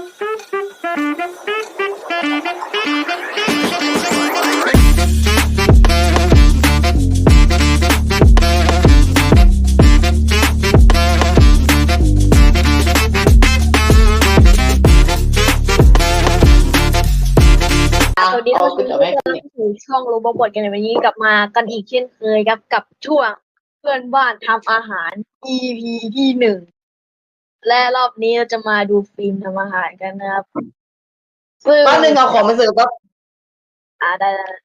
สวัสดีท่านผู้ชมที่กำลังสู่ช่องโรบอทกันในวันนี้กลับมากันอีกเช่นเคยครับกับช่วงเพื่อนบ้านทำอาหาร EP ที่หนึ่ง และรอบนี้เราจะมาดูฟิล์มทำอาหารกันนะครับซึ่งแป๊บนึงเอาของมาเสิร์ฟครับอ่าได้ได้ได้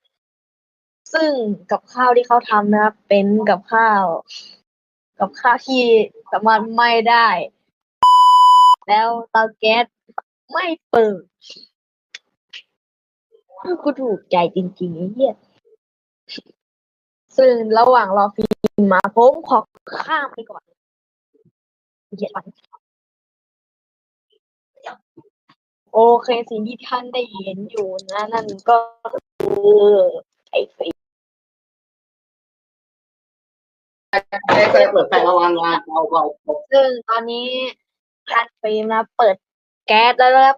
ซึ่งกับข้าวที่เขาทำนะครับเป็นกับข้าว กับข้าวที่สามารถไหม้ได้ แล้วเตาแก๊สไม่เปิดกูถูกใจจริงๆไอ้เหี้ยซึ่งระหว่างรอฟิล์มมาผมขอข้ามไปก่อนเหยียดมัน โอเคสิ่งที่ท่านได้เห็นอยู่นะนั่นก็คือไอ้ฟิล์มไม่เคยเปิดไฟระวังเราเบาซึ่งตอนนี้ท่านฟิล์มนะ เปิดแก๊สแล้วนะครับ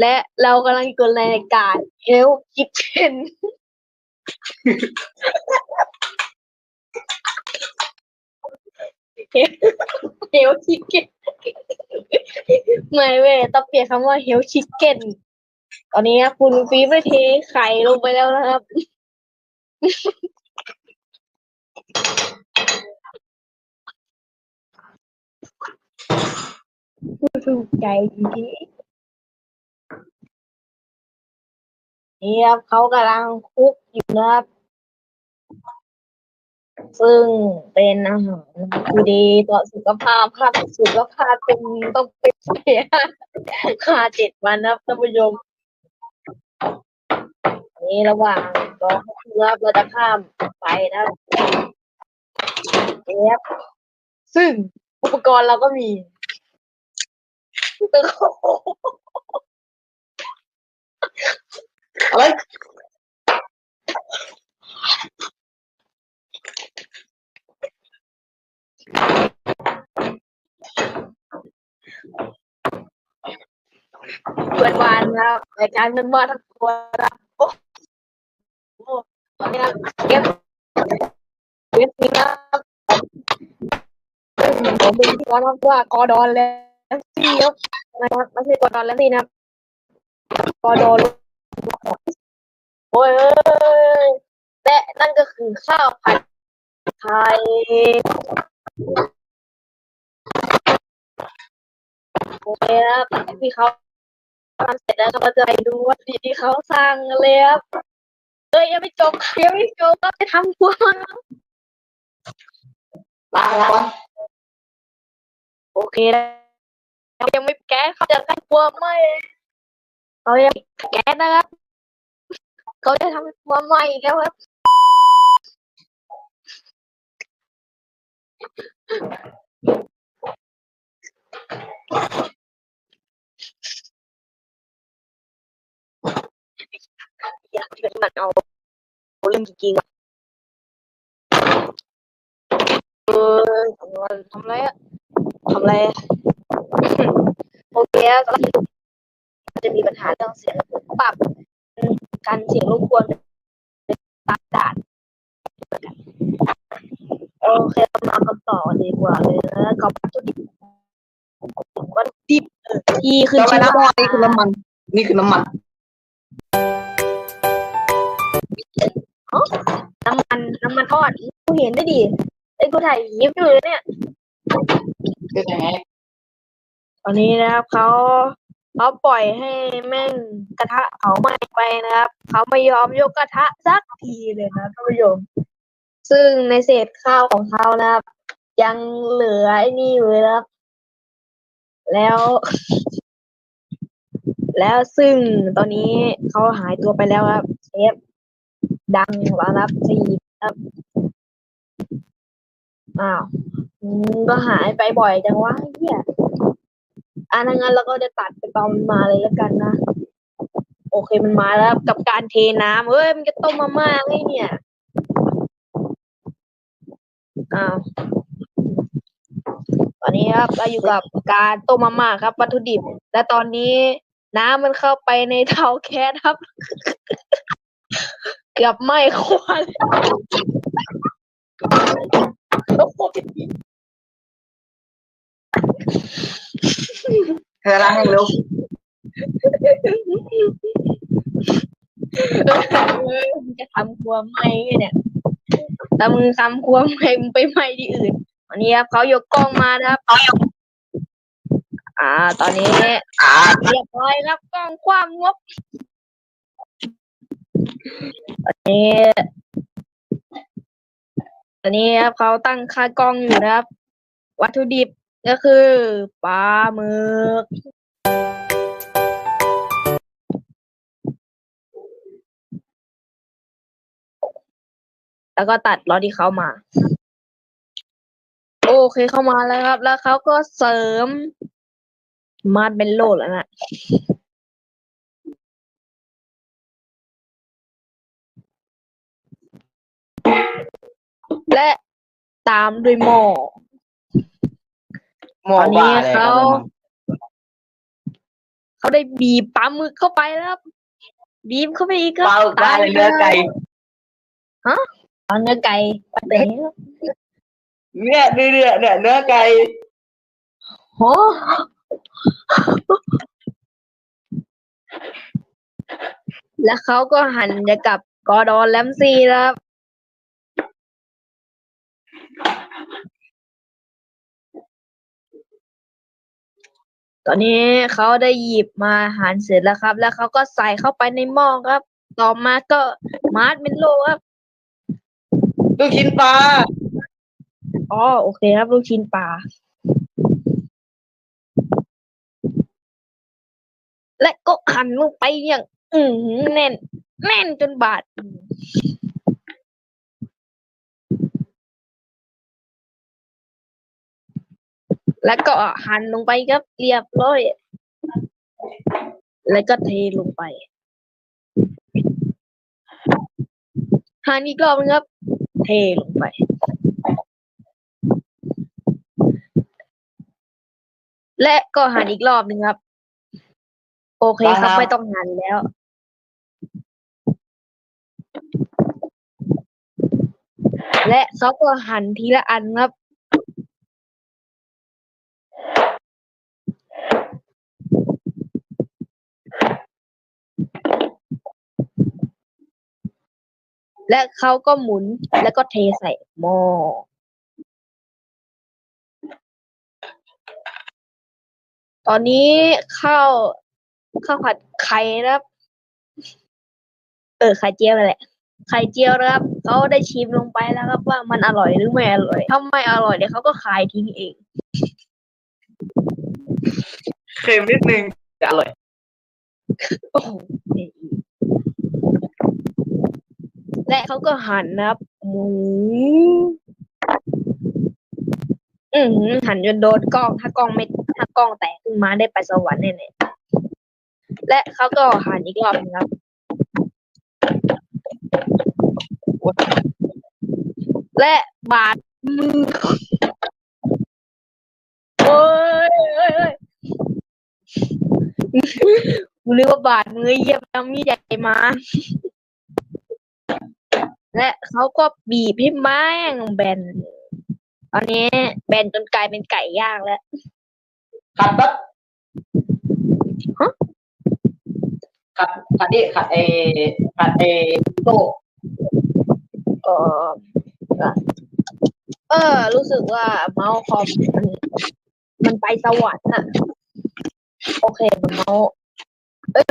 และเรากำลังอยู่ในรายการ Hell Kitchen เฮลชิคเก้น ไม่เว้ยต้องเปลี่ยนคำว่าเฮลชิคเก้นตอนนี้นะคุณฟีไม่เทไข่ลงไปแล้วนะครับถูกใจจริงๆนี่ครับเขากำลังคลุกอยู่นะครับ ซึ่งเป็นอาหารที่ดีต่อสุขภาพภาพสุขภาพเป็นต้องเป็นเสียค่าเจ็ดวันนะท่านผู้ชมนี่ระหว่างรอเขาเลือเราจะข้ามไปนะเอฟซึ่งอุปกรณ์เราก็มีตึกอะไร เปิดวานนะครับรายการเงินมาทั้งตัวนะครับโอ้โหตอนนี้นะเก็บเก็บนี่นะครับผมเป็นที่ร้อนว่ากอดอนแล้วซี่ครับนะครับไม่ใช่กอดอนแล้วซี่นะครับกอดอนโอ้ยเอ้ยและนั่นก็คือข้าวผัดไทย โอเคครับพี่เขาทำเสร็จแล้วก็มาจะไปดูวัตถุดิบที่เขาสร้างเลยครับเอ้ยยังไม่จบยังไม่จบก็ไปทำครัวลาลาวันโอเคนะเรายังไม่แก้เขาจะทำครัวไม่เรายังแก้นะครับเขาจะทำครัวใหม่แล้วครับ อยากเป็นมันเอาเรื่องจริงๆเออทำอะไรทำอะไรอะทำอะไรโอเคแล้วก็จะมีปัญหาเรื่องเสียงปรับการเสียงรบกวนตามด่าน โอเคเรามากันต่อดีกว่าเลยนะกับวัตถุดิบวัตถุดิบเออที่ขึ้นจำไว้ชื่อนะว่านี่คือน้ำมัน นี่คือน้ำมันน้ำมันน้ำมันทอดกูเห็นได้ดิไอ้ยกูถ่ายคลิปอยู่เลยเนี่ยคือไงตอนนี้นะครับเขาเขาปล่อยให้แม่งกระทะเขาไหม้ไปนะครับเขาไม่ยอมยกกระทะสักทีเลยนะท่านผู้ชม ซึ่งในเศษข้าวของเขานะครับ ยังเหลือไอ้นี่อยู่เลยนะครับ แล้ว แล้วซึ่งตอนนี้เขาหายตัวไปแล้วครับเชฟดังแล้วครับสีครับอ้าวก็หายไปบ่อยจังวะเฮียอ่าถ้างั้นเราก็จะตัดไปตอนมันมาเลยแล้วกันนะ โอเคมันมาแล้วกับการเทน้ำเฮ้ยมันจะต้มมาม่าไงเนี่ย อ้าวตอนนี้ครับเราอยู่กับการต้มมาม่าครับ วัตถุดิบ และตอนนี้น้ำมันเข้าไปในเตาแก๊สครับ เกือบไหม้ควันเธอล้างให้เร็วจะทำครัวไหม้เนี่ย แต่มึงทำครัวไหม้มึงไปไหม้ที่อื่นวันนี้ครับเขายกกล้องมานะครับอ่า ตอนนี้อ่าเรียบร้อยครับกล้องความงบตอนนี้ตอนนี้ครับเขาตั้งค่ากล้องอยู่นะครับ วัตถุดิบก็คือปลาหมึก แล้วก็ตัดล้อที่เขามา โอเคเข้ามาแล้วครับ แล้วเขาก็เสริมมาดเป็นโลดแล้วนะและตามด้วยหม้อหม้อตอนนี้บ้าอะไรเขากันนะเขาได้บีบปลาหมึกเข้าไปแล้วครับบีบเข้าไปอีกครับเปล่าบ้าเลยเนื้อไก่เอา เนื้อไก่ไปไหนครับเนี่ยเนื้อเนี่ยเนี่ยเนื้อไก่โอ้แล้วเขาก็หันจะกับกอร์ดอนแลมซีแล้วครับตอนนี้เขาได้หยิบมาหั่นเสร็จแล้วครับ แล้วเขาก็ใส่เข้าไปในหม้อครับ ต่อมาก็มาร์ชเมลโล่ครับ ลูกชิ้นปลาอ๋อโอเคครับ ลูกชิ้นปลาและก็หั่นลงไปอย่างอือหือแน่น แน่นจนบาดแล้วก็หั่นลงไปครับเรียบร้อย แล้วก็เทลงไปหั่นอีกรอบนึงครับ เทลงไป และก็หั่นอีกรอบนึงครับ โอเคครับไม่ต้องหั่นแล้ว และเขาก็หั่นทีละอันครับ และเขาก็หมุนแล้วก็เทใส่หม้อตอนนี้ข้าวข้าวผัดไข่นะครับ เออไข่เจียวนั่นแหละไข่เจียวนะครับเขาได้ชิมลงไปแล้วครับ ว่ามันอร่อยหรือไม่อร่อยถ้าไม่อร่อยเดี๋ยวเขาก็ขายทิ้งเองเค็มนิดนึงแต่อร่อยโอ้โห และเขาก็หันนะครับหมูอือหือหันจนโดนกล้อง ถ้ากล้องไม่ ถ้ากล้องแตกขึ้นมาได้ไปสวรรค์แน่ๆและเขาก็หันอีกรอบนึงครับและบาดมือโอ้ยเอ้ยเอ้ยกว่าบาดมือเยี่ยมแล้วมีใหญ่มา และเขาก็บีบให้แม่งแบนตอนนี้แบนจนกลายเป็นไก่ย่างแล้วขัดบัดฮะขัดขัดดิขัดเอขัดเอโต้เออเออ รู้สึกว่าเมาส์คอมมันมันไปสวรรค์อะโอเคมันเมาส์เอ้ย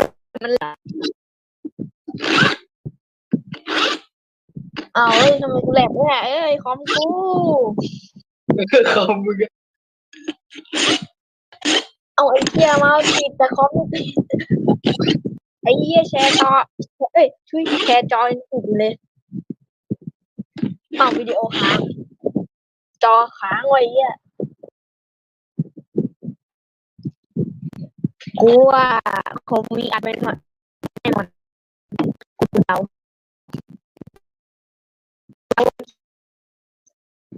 มันหลับ อ้าวเอ้ยทำไมกูแหลกเนี่ยเอ้ยคอมกูคอมมึงอะเอาไอ้เหี้ยเมาส์ติดแต่คอมไม่ติดไอ้เหี้ยแชร์จอเอ้ยช่วยแชร์จอยังติดอยู่เลยเอาวิดีโอค้างจอค้างไว้เหี้ยกูว่าคงมีอัดเป็นหมดแน่นอนกูเดา เ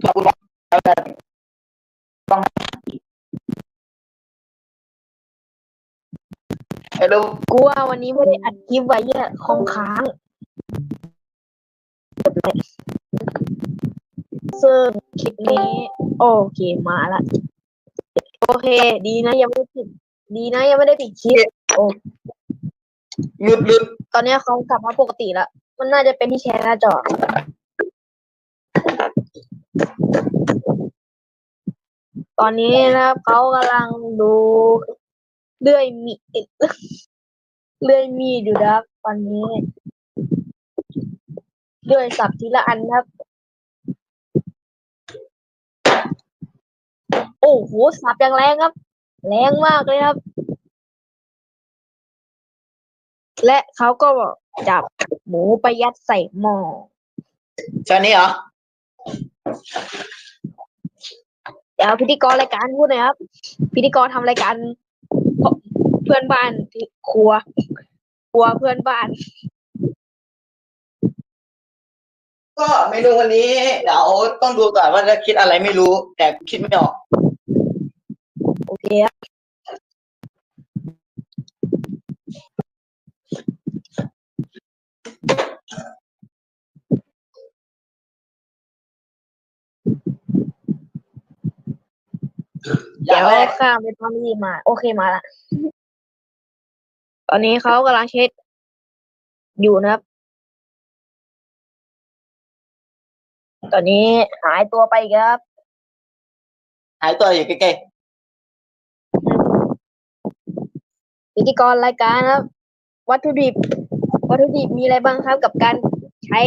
ราจะต้องเรากูว่าวันนี้ไม่ได้อัดคลิปไว้อะค่ยคงค้างซึ่งคลิปนี้ โอเคมาละโอเค ดีนะยังไม่ปิดดีนะยังไม่ได้ปิดคลิปโอ้หลุดหลุดตอนนี้เขากลับมาปกติแล้ว มันน่าจะเป็นที่แชร์หน้าจอ ตอนนี้นะครับเขากำลังดูเลื่อยมีดเลื่อยมีดอยู่นะครับตอนนี้เลื่อยสับทีละอันครับ โอ้โหสับอย่างแรงครับ แรงมากเลยครับ และเขาก็จับหมูไปยัดใส่หม้อตอนนี้เหรอ เดี๋ยวพิธีกรรายการพูดหน่อยครับ พิธีกรทำรายการเพื่อนบ้านที่ครัว ครัวเพื่อนบ้าน ก็เมนูวันนี้เดี๋ยวต้องดูก่อนว่าจะคิดอะไรไม่รู้ แต่คิดไม่ออก โอเคครับ เดี๋ยวข้ามไปตอนนี้มา โอเคมาละตอนนี้เขากำลังเช็ด อยู่นะครับ ตอนนี้หายตัวไปอีกแล้วครับ หายตัวอยู่ใกล้พิธีกรรายการครับ วัตถุดิบ วัตถุดิบมีอะไรบ้างครับกับการใช้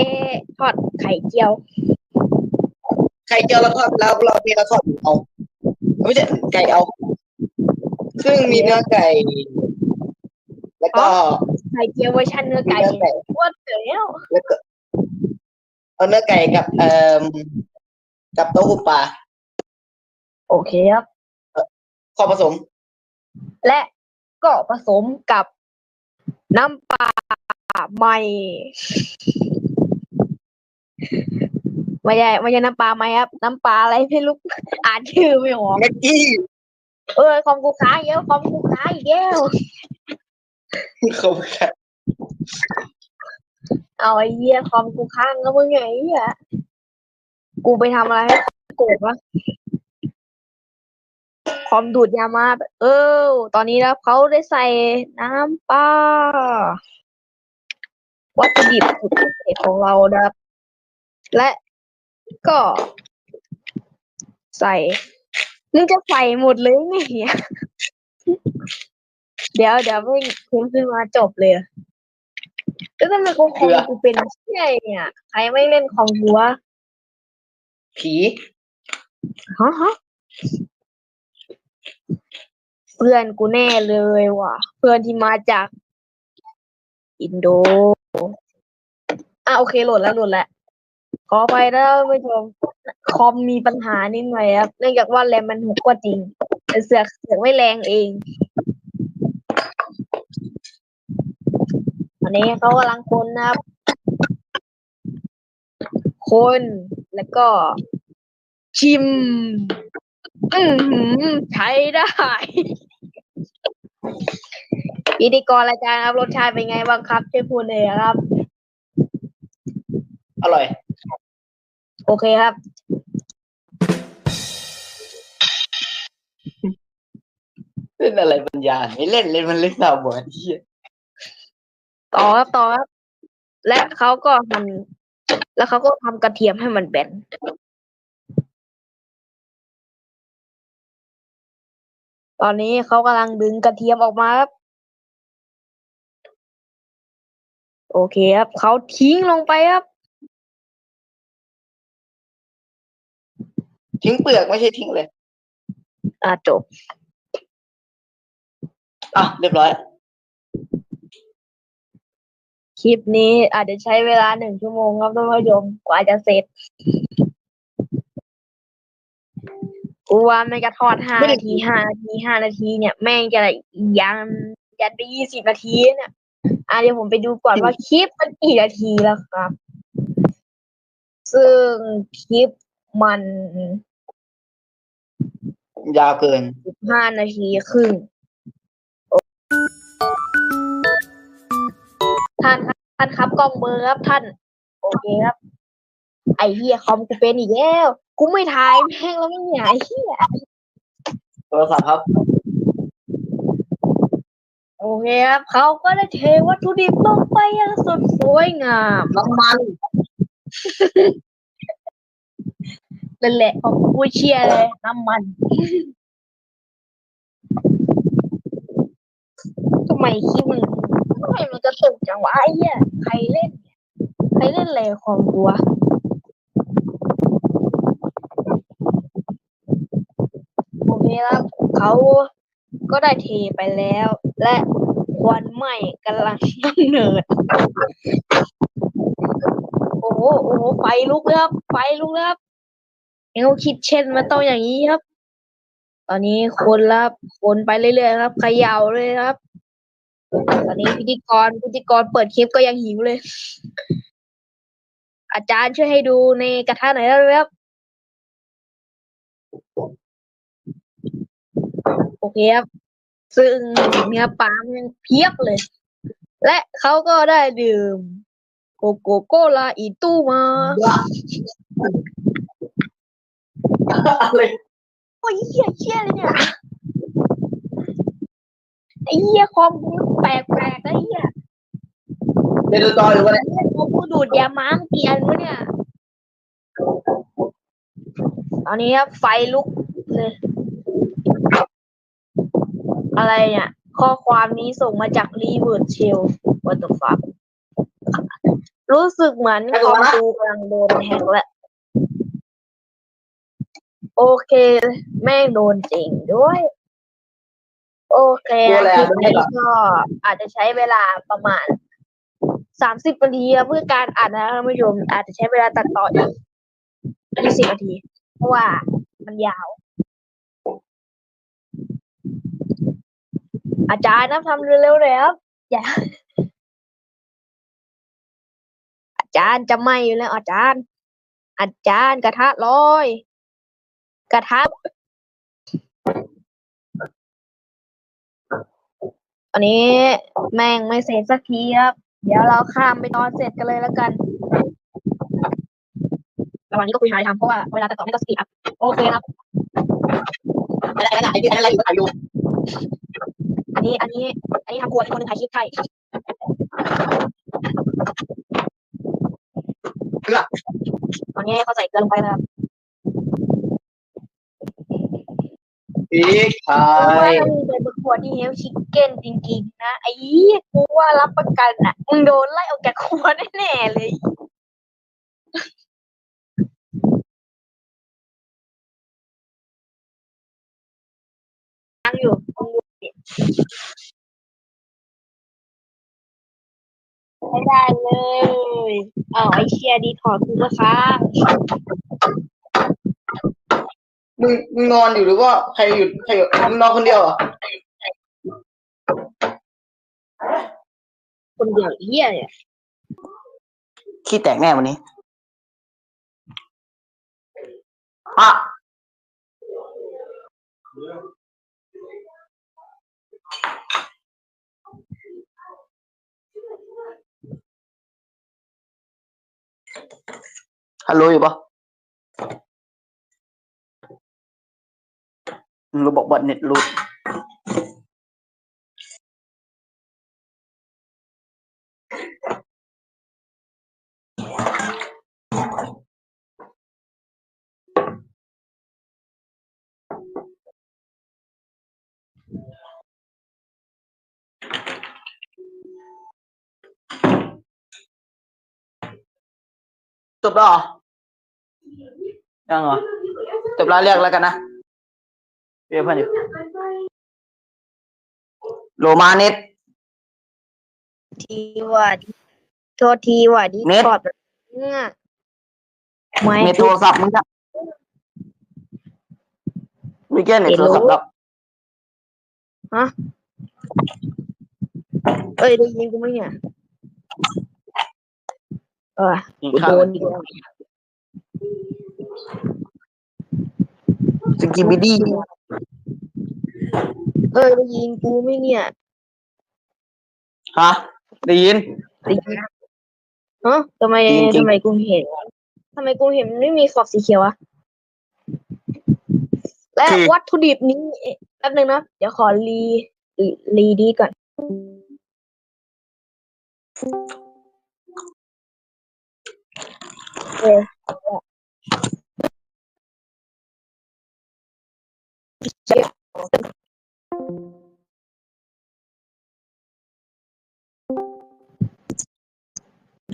ทอดไข่เจียวๆไข่เจียวแล้วทอดแล้วเรามีเราทอดเอา ไม่ใช่ไก่เอา ซึ่งมีเนื้อไก่ แล้วก็ไข่เจียวเวอร์ชันเนื้อมีไก่เนื้อไก่ว่าเดี๋ยวแล้วก็เอาเนื้อไก่กับเอ่อกับเต้าหู้ปลาโอเคครับข้อผสม และก็ผสมกับน้ำปลาใหม่ ไม่ใช่ไม่ใช่น้ำปลาไหมครับ น้ำปลาอะไรไม่รู้อ่านชื่อไม่ออกแม็กกี้เออคอมกูค้างเยอะคอมกูค้างอีกแล้วเขาแค่เอาไอ้เหี้ยคอมกูค้างแล้วมึงไงไอ้เหี้ยกูไปทำอะไรให้โกรธวะคอมดูดยามาแบบเออ ตอนนี้แล้วเขาได้ใส่น้ำปลาวัตถุดิบสุดพิเศษของเรานะครับ และ ก็ใส่มึงจะใส่หมดเลยไงเนี่ยเดี๋ยวเดี๋ยวไม่คุ้มขึ้นมาจบเลยอะแล้วทำไมกูคอมกูเป็นเชี่ยเนี่ยใครไม่เล่นคอมกูวะผีฮะฮะเพื่อนกูแน่เลยว่ะ เพื่อนที่มาจาก อินโด อะโอเคโหลดแล้วโหลดแล้ว ขอไปนะท่านผู้ชมคอมมีปัญหานิดหน่อยครับ เนื่องจากว่าแรมมันหกกว่าจริง แต่เสือกเสือกไม่แรงเองอันนี้เขากำลังคนนะครับ คนแล้วก็ ชิม อือหือใช้ได้พิธีกรรายการครับรสชาติเป็นไงบ้างครับช่วยพูดหน่อยครับ อร่อย โอเคครับ เล่นอะไรปัญญาไม่เล่นเล่นมันเล่นสาวบอดที่ต่อครับต่อครับและเขาก็ทำแล้วเขาก็ทำกระเทียมให้มันแบนตอนนี้เขากำลังดึงกระเทียมออกมาครับ โอเคครับเขาทิ้งลงไปครับ ทิ้งเปลือกไม่ใช่ทิ้งเลย อ่าจบ อะเรียบร้อย คลิปนี้อาจจะใช้เวลาหนึ่งชั่วโมงครับท่านผู้ชมกว่าจะเสร็จกูว่าแม่งจะทอดห้าไม่ได้นาทีห้านาทีห้านาทีเนี่ย แม่งจะยังยันไปยี่สิบนาทีเนี่ยอะเดี๋ยวผมไปดูก่อนว่าคลิปมันกี่นาทีแล้วครับ ซึ่งคลิปมัน ยาวเกินห้านาทีครึ่งท่านครับกล้องเบอร์ครับท่าน โอเคครับ ไอเฮียคอมกูเป็นอีกแล้วกูไม่ถ่ายแม่งแล้วไม่เนี่ยไอเฮียโทรศัพท์ครับ โอเคครับเขาก็ได้เทวัตถุดิบลงไปอย่างสดสวยงาม น้ำมัน นั่นแหละของกูเชียร์เลยน้ำมันทำไมคิดมึงทำไมมันกระตุกจังวะไอ้เหี้ยใครเล่นเนี่ยใครเล่นอะไรของกูวะโอเคครับเขาก็ได้เทไปแล้ว และควันไหม้กำลังกำเนิดโอ้โหโอ้โหไฟลุกแล้วครับไฟลุกแล้วครับ เอลคิดเช่นมันต้องอย่างนี้ครับ ตอนนี้คนละครับคนไปเรื่อยๆครับเขย่าเลยครับ ตอนนี้พิธีกรพิธีกรเปิดคลิปก็ยังหิวเลย อาจารย์ช่วยให้ดูในกระทะหน่อยได้ไหมครับโอเคครับซึ่งเนื้อปลามยังเพียบเลย และเขาก็ได้ดื่มโกโกโกลาอีตู้มา อะไรโอ้ยเหี้ยเชี่ยเลยเนี่ยไอ้เหี้ยคอมกูแปลกแปลกๆไอ้เหี้ยเดี๋ยวดูต่ออยู่วะเนี่ยคอมกูดูดยาม้างเกียนวะเนี่ยตอนนี้ครับไฟลุกเลยอะไรเนี่ยข้อความนี้ส่งมาจากรีเวิร์ดเชลวัตถุฟักรู้สึกเหมือนคอมกูกำลังโดนแฮกแล้ว โอเค แม่งโดนจริงด้วย โอเคตัวอะไรคลิอะปนี้ก็อาจจะใช้เวลาประมาณสามสิบนาทีครับเพื่อการอ่านนะครับท่านผู้ชมอาจจะใช้เวลาตัดต่ออีกยี่สิบนาที เพราะว่ามันยาว อาจารย์นะทำเร็วๆเลยครับอย่าอาจารย์จะไหม่อยู่แล้วอาจารย์ อาจารย์กระทะลอย กระทะอันนี้แม่งไม่เสร็จสักทีครับ เดี๋ยวเราข้ามไปตอนเสร็จกันเลยแล้วกัน ระหว่างนี้ก็คุยหาอะไรทำเพราะว่าเวลาตัดต่อไม่ก็สปีดอัพโอเคครับอะไรอะไรอะไรอะไรอยู่ถ่ายอยู่อันนี้ อันนี้ อันนี้ทำครัวอีกคนหนึงถ่ายคลิปใช่ตอนนี้เขาใส่เกลือลงไปนะครับ อีกถ่า เพราะว่าย มึงเป็นประกวดที่เฮลชิคเก้นจริงๆนะ ไอ้เหี้ยกูว่ารับประกันอะ มึงโดนไล่ออกจากครัวแน่ๆเลยยังอยู่ยังอยู่ดิไม่ได้เลยเอ้าไอเชียดีถอดกูก็ค้าง มึงมึงนอนอยู่หรือว่าใครอยู่ใครอยู่มึงนอนคนเดียวเหรอคนเดียวไอ้เหี้ยเนี่ยขี้แตกแน่วันนี้อะฮัลโหลอยู่ปะ ระบบบัตรเน็ตรูดจบแล้วเหรอยังเหรอจบแล้วเรียกแล้วกันนะ เรียกเพื่อนอยู่โลมาเน็ต ทีว่าโทษทีว่าดีเน็ตคอร์ดเนี่ยไม่เน็ตโทรศัพท์มึงจะไม่แก้เน็ตโทรศัพท์แล้วเอ้ยได้ยินกูไหมเนี่ยเออกินกูข้าวโดนอีกแล้วสกิบิดี้ เอ้ยได้ยินกูไหมเนี่ยฮะได้ยิน ได้ยินฮะทำไมจริงๆ ทำไมกูเห็นทำไมกูเห็นมันไม่มีขอบสีเขียวอะและวัตถุดิบนี้แป๊บนึงนะเดี๋ยวขอรีรีดีก่อน เออ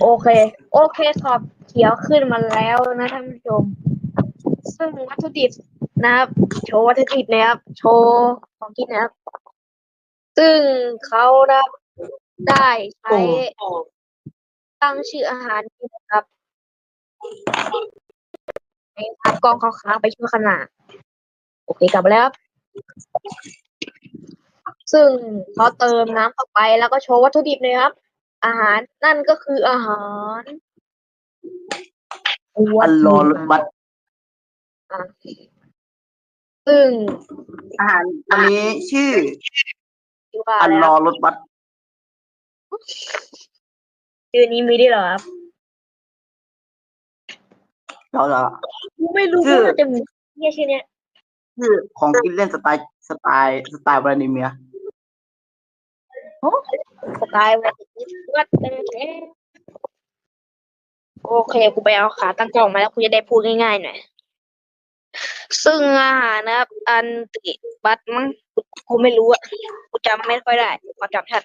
โอเค โอเคขอบเขียวขึ้นมาแล้วนะท่านผู้ชม ซึ่งวัตถุดิบนะครับ โชว์วัตถุดิบนะครับ โชว์ของกินนะครับ ซึ่งเขานะครับได้ใช้ตั้งชื่ออาหารนี้นะครับในทางกองเขาค้างไปชั่วขณะโอเคกลับมาแล้วครับ ซึ่งเขาเติมน้ำเข้าไปแล้วก็โชว์วัตถุดิบเลยครับ อาหารนั่นก็คืออาหารอันรอรถบัสอะซึ่งอาหารอันนี้ชื่อชื่อว่าอันอะไรรคอรับรถบัสชื่อนี้มีด้วยเหรอครับเราจะกูไม่รู้ชื่อว่าจะมีเนี่ยชื่อเนี้ยชื่อของกินเล่นสไตล์สไตล์สไตล์วลาดิเมียร์ สไตล์แบบวัดโอเคกูไปเอาขาตั้งกล้องมาแล้วกูจะได้พูดง่ายๆหน่อย ซึ่งอาหารนะครับ อันติบัตมั้งกูกูไม่รู้อะกูจำไม่ค่อยได้ความจำชัด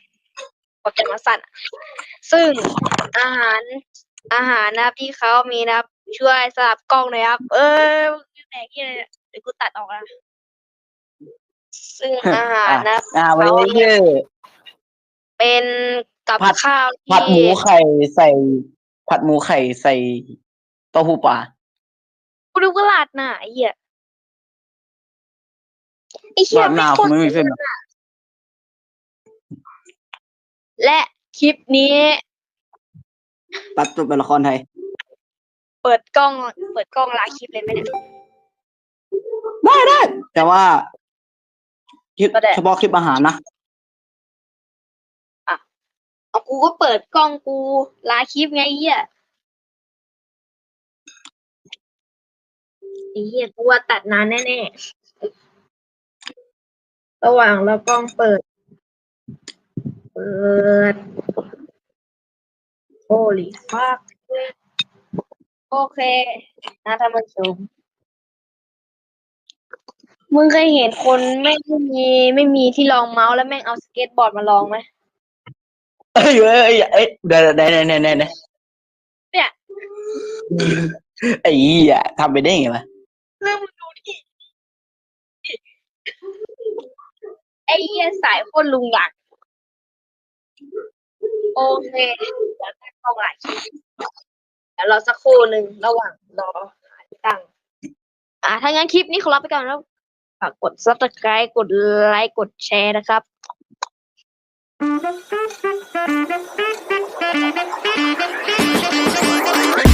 ความจำมันสั้นอะซึ่งอาหารอาหารนะครับที่เขามีนะครับ ช่วยสลับกล้องหน่อยครับ เออมึงแตกยังไงเนี่ยเดี๋ยวกูตัดออกนะซึ่งอาหารนะครับอ่าวันนี้ชื่อ เป็นกับผัด ข้าวที่ผัดหมูไข่ใส่ ผัดหมูไข่ใส่เต้าหู้ปลากูดูกระลาดหน่ะไอ้เหี้ยไอ้เหี้ยราดหน้าโคตรผมไม่มีเส้นอะและคลิปนี้ตัดจบเป็นละครไทย เปิดกล้อง เปิดกล้องลาคลิปเลยไหมเนี่ย ได้ได้แต่ว่าคลิปก็ได้ เฉพาะคลิปอาหารนะเอา กูก็เปิดกล้องกูลาคลิปไงเหี้ยเหี้ยกูว่าตัดนานแน่ๆ ระหว่างเรากล้องเปิด เปิด holy fuck โอเค นะท่านผู้ชมมึงเคยเห็นคนไม่มีไม่มีที่รองเมาส์แล้วแม่งเอาสเก็ตบอร์ดมาลองไหม เอ้ยเอ้ยเอ้ยเอ้ยเดี๋ยวเดี๋ยวเดี๋ยวเดี๋ยวเดี๋ยวเนี่ย ไอ้เหี้ยทำไปได้ไงวะเรื่องมึงดูดิไอ้เหี้ยสายคนลุงหลังโอเคเดี๋ยวตั้งกล้องหลายคลิปเดี๋ยวรอสักครู่หนึ่งระหว่างรอหาที่ตั้ง อ่าถ้างั้นคลิปนี้ขอลาไปก่อนแล้วฝากกด subscribe กดไลค์กดแชร์นะครับ Thank you.